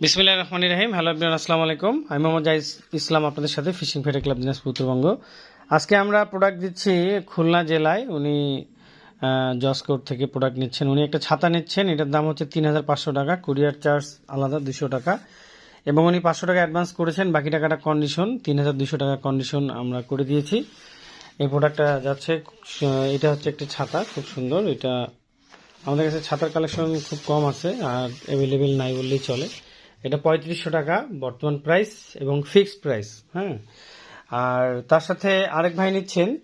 বিসমিল্লাহ রহমান রাহিম। হ্যালো আপনার আসসালামু আলাইকুম। আমি মোহাম্মদ জাহিদ ইসলাম, আপনাদের সাথে ফিশিং ফেটে ক্লাব দিনাজপুর উত্তরবঙ্গ। আজকে আমরা প্রোডাক্ট দিচ্ছি খুলনা জেলায়। উনি জসকোট থেকে প্রোডাক্ট নিচ্ছেন। উনি একটা ছাতা নিচ্ছেন। এটার দাম হচ্ছে তিন হাজার পাঁচশো টাকা। কুরিয়ার চার্জ আলাদা দুশো টাকা। এবং উনি পাঁচশো টাকা অ্যাডভান্স করেছেন। বাকি টাকাটা কন্ডিশন তিন হাজার দুশো টাকা কন্ডিশন আমরা করে দিয়েছি। এই প্রোডাক্টটা যাচ্ছে এটা হচ্ছে একটি ছাতা, খুব সুন্দর। এটা আমাদের কাছে ছাতার কালেকশন খুব কম আছে, আর অ্যাভেলেবেল নাই বললেই চলে। এটা পঁয়ত্রিশশো টাকা বর্তমান প্রাইস এবং ফিক্সড প্রাইস হ্যাঁ। আর তার সাথে আরেক ভাই নিচ্ছেন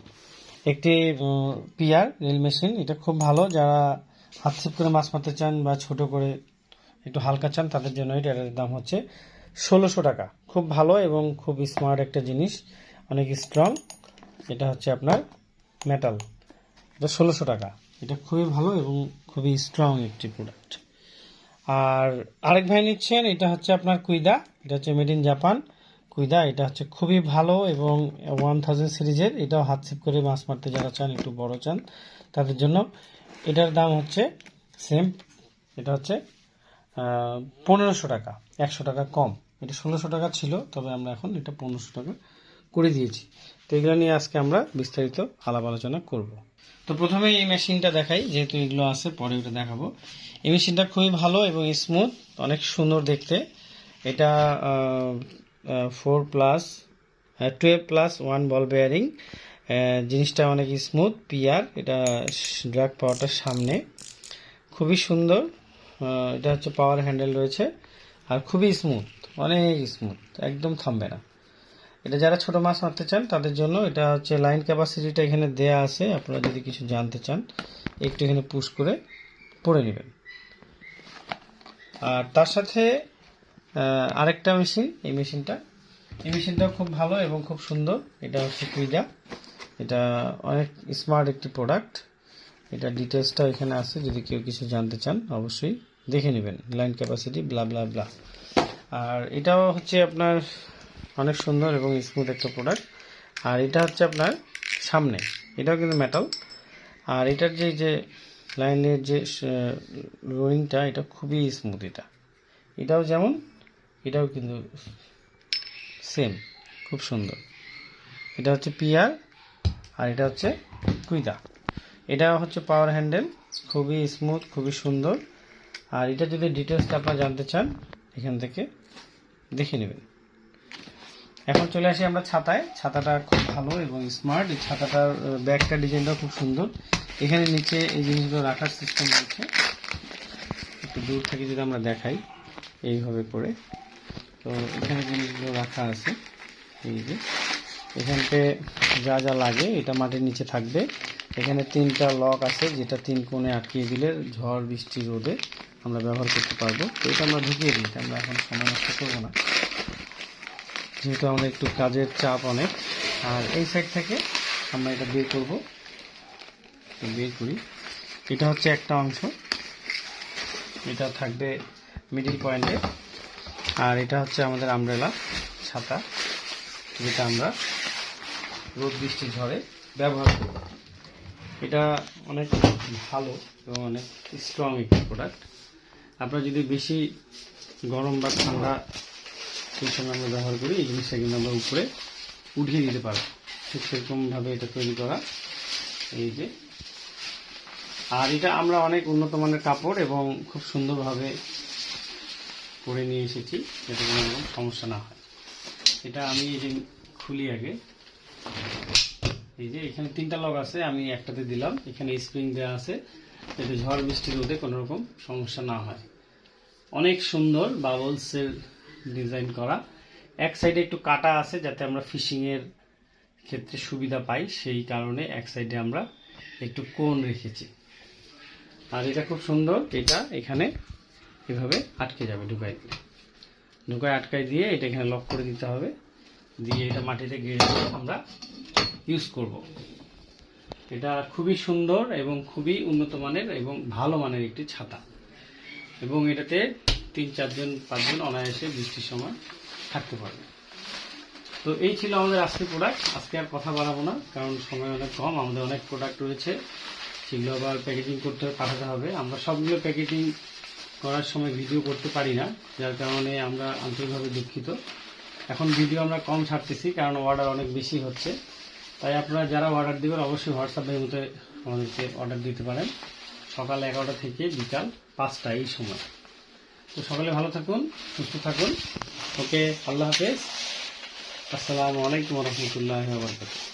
একটি পিয়ার রিল মেশিন। এটা খুব ভালো। যারা হাত ছিপ করে মাছ মারতে চান বা ছোট করে একটু হালকা চান, তাদের জন্য এটার দাম হচ্ছে ষোলোশো টাকা। খুব ভালো এবং খুব স্মার্ট একটা জিনিস, অনেক স্ট্রং। এটা হচ্ছে আপনার মেটাল। এটা ষোলোশো টাকা। এটা খুবই ভালো এবং খুবই স্ট্রং একটি প্রোডাক্ট। আর আরেক ভাই নিচ্ছেন, এটা হচ্ছে আপনার কুইদা, এটা হচ্ছে মেড ইন জাপান। কুইদা, এটা হচ্ছে খুবই ভালো এবং ওয়ান থাউজেন্ড সিরিজের, এটাও হাত সেপ করে মাছ মারতে যারা চান, একটু বড় চান, তাদের জন্য। এটার দাম হচ্ছে সেম এটা হচ্ছে পনেরোশো টাকা, একশো টাকা কম। এটা ষোলোশো টাকা ছিল, তবে আমরা এখন এটা পনেরোশো টাকা করে দিয়েছি। তো এগুলো নিয়ে আজকে আমরা বিস্তারিত আলাপ আলোচনা করব। তো প্রথমে এই মেশিনটা দেখাই, যেহেতু এগুলো আছে, পরে ওটা দেখাবো। এই মেশিনটা খুবই ভালো এবং স্মুথ অনেক সুন্দর দেখতে। এটা four plus twelve plus one ball bearing জিনিসটা অনেক স্মুথ পিয়ার এটা ড্রাগ পাওয়ারটার সামনে। খুবই সুন্দর এটা হচ্ছে পাওয়ার হ্যান্ডেল রয়েছে, আর খুবই স্মুথ অনেক স্মুথ একদম থামবে না। এটা যারা ছোট মাছ মারতে চান, তাদের জন্য এটা হচ্ছে লাইন ক্যাপাসিটিটা এখানে দেয়া আছে। আপনারা যদি কিছু জানতে চান, একটু এখানে পুশ করে পড়ে নেবেন। আর তার সাথে আরেকটা মেশিন এই মেশিনটা এই মেশিনটাও খুব ভালো এবং খুব সুন্দর। এটা হচ্ছে কুইডা। এটা অনেক স্মার্ট একটি প্রোডাক্ট এটা ডিটেলসটা এখানে আছে। যদি কেউ কিছু জানতে চান, অবশ্যই দেখে নেবেন। Line capacity blah blah blah আর এটাও হচ্ছে আপনার অনেক সুন্দর এবং স্মুথ একটা প্রোডাক্ট আর এটা হচ্ছে আপনার সামনে। এটাও কিন্তু মেটাল আর এটার যে যে লাইনের যে রোয়িংটা এটা খুবই স্মুথ এটা। এটাও যেমন, এটাও কিন্তু সেম খুব সুন্দর। এটা হচ্ছে পিয়ার আর এটা হচ্ছে কুইদা এটা হচ্ছে পাওয়ার হ্যান্ডেল খুবই স্মুথ খুবই সুন্দর। আর এটা যদি ডিটেলসটা আপনারা জানতে চান, এখান থেকে দেখে নেবেন। এখন চলে আসি আমরা ছাতায়। ছাতাটা খুব ভালো এবং স্মার্ট এই ছাতাটার ব্যাগটা ডিজাইনটা খুব সুন্দর। এখানে নিচে এই জিনিসগুলো রাখার সিস্টেম রয়েছে। একটু দূর থেকে যদি আমরা দেখাই, এইভাবে করে। তো এখানে জিনিসগুলো রাখা আছে। এই যে এখানতে যা যা লাগে, এটা মাটির নিচে থাকবে। এখানে তিনটা লক আছে, যেটা তিন কোণে আটকিয়ে দিলে ঝড়, বৃষ্টি, রোদে আমরা ব্যবহার করতে পারব। তো এটা আমরা ঢুকিয়ে দিই, এটা আমরা এখন সময় নষ্ট করব না। যেহেতু আমাদের একটু কাজের চাপ অনেক, আর এই সাইড থেকে আমরা এটা বের করব। বের করি। এটা হচ্ছে একটা অংশ। এটা থাকবে মিডিল পয়েন্টে আর এটা হচ্ছে আমাদের আমব্রেলা ছাতা, যেটা আমরা রোদ বৃষ্টি ঝড়ে ব্যবহার করব এটা অনেক ভালো এবং অনেক স্ট্রং একটি প্রোডাক্ট আপনারা যদি বেশি গরম বা ঠান্ডা সেই সময় আমরা ব্যবহার করি, এই জিনিসটা কিন্তু আমরা উপরে উঠিয়ে দিতে পারব। ঠিক সেরকমভাবে এটা তৈরি করা। এই যে। আর এটা আমরা অনেক উন্নত মানের কাপড় এবং খুব সুন্দরভাবে পরে নিয়ে এসেছি, যাতে কোনো রকম সমস্যা না হয়। এটা আমি এই যে খুলি আগে। এই যে এখানে তিনটা লক আছে, আমি একটাতে দিলাম। এখানে স্প্রিং দেওয়া আছে, যাতে ঝড় বৃষ্টি রোদে কোনো রকম সমস্যা না হয়। অনেক সুন্দর বাবলসের ডিজাইন করা। এক সাইডে একটু কাটা আছে যাতে আমরা ফিশিংয়ের ক্ষেত্রে সুবিধা পাই, সেই কারণে এক সাইডে আমরা একটু কোণ রেখেছি। আর এটা খুব সুন্দর, এটা এখানে এভাবে আটকে যাবে ঢুকাই দিলে ঢুকায় আটকাই দিয়ে এটা এখানে লক করে দিতে হবে। দিয়ে এটা মাটিতে গেড়ে আমরা ইউজ করব। এটা খুবই সুন্দর এবং খুবই উন্নত মানের এবং ভালো মানের একটি ছাতা। এবং এটাতে তিন চারজন পাঁচজন অনায়াসে বৃষ্টির সময় থাকতে পারবে। তো এই ছিল আমাদের আজকে প্রোডাক্ট আজকে আর কথা বাড়াবো না, কারণ সময় অনেক কম, আমাদের অনেক প্রোডাক্ট রয়েছে। সেগুলো আবার প্যাকেজিং করতে পাঠাতে হবে। আমরা সবগুলো প্যাকেজিং করার সময় ভিডিও করতে পারি না, যার কারণে আমরা আন্তরিকভাবে দুঃখিত। এখন ভিডিও আমরা কম ছাড়তেছি, কারণ অর্ডার অনেক বেশি হচ্ছে। তাই আপনারা যারা অর্ডার দেবেন, অবশ্যই হোয়াটসঅ্যাপের মধ্যে আমাদেরকে অর্ডার দিতে পারেন। সকাল এগারোটা থেকে বিকাল পাঁচটা এই সময়। তো সকলে ভালো থাকুন সুস্থ থাকুন। ওকে আল্লাহ হাফেজ। আসসালামু আলাইকুম রহমতুল্লাহ বরকাত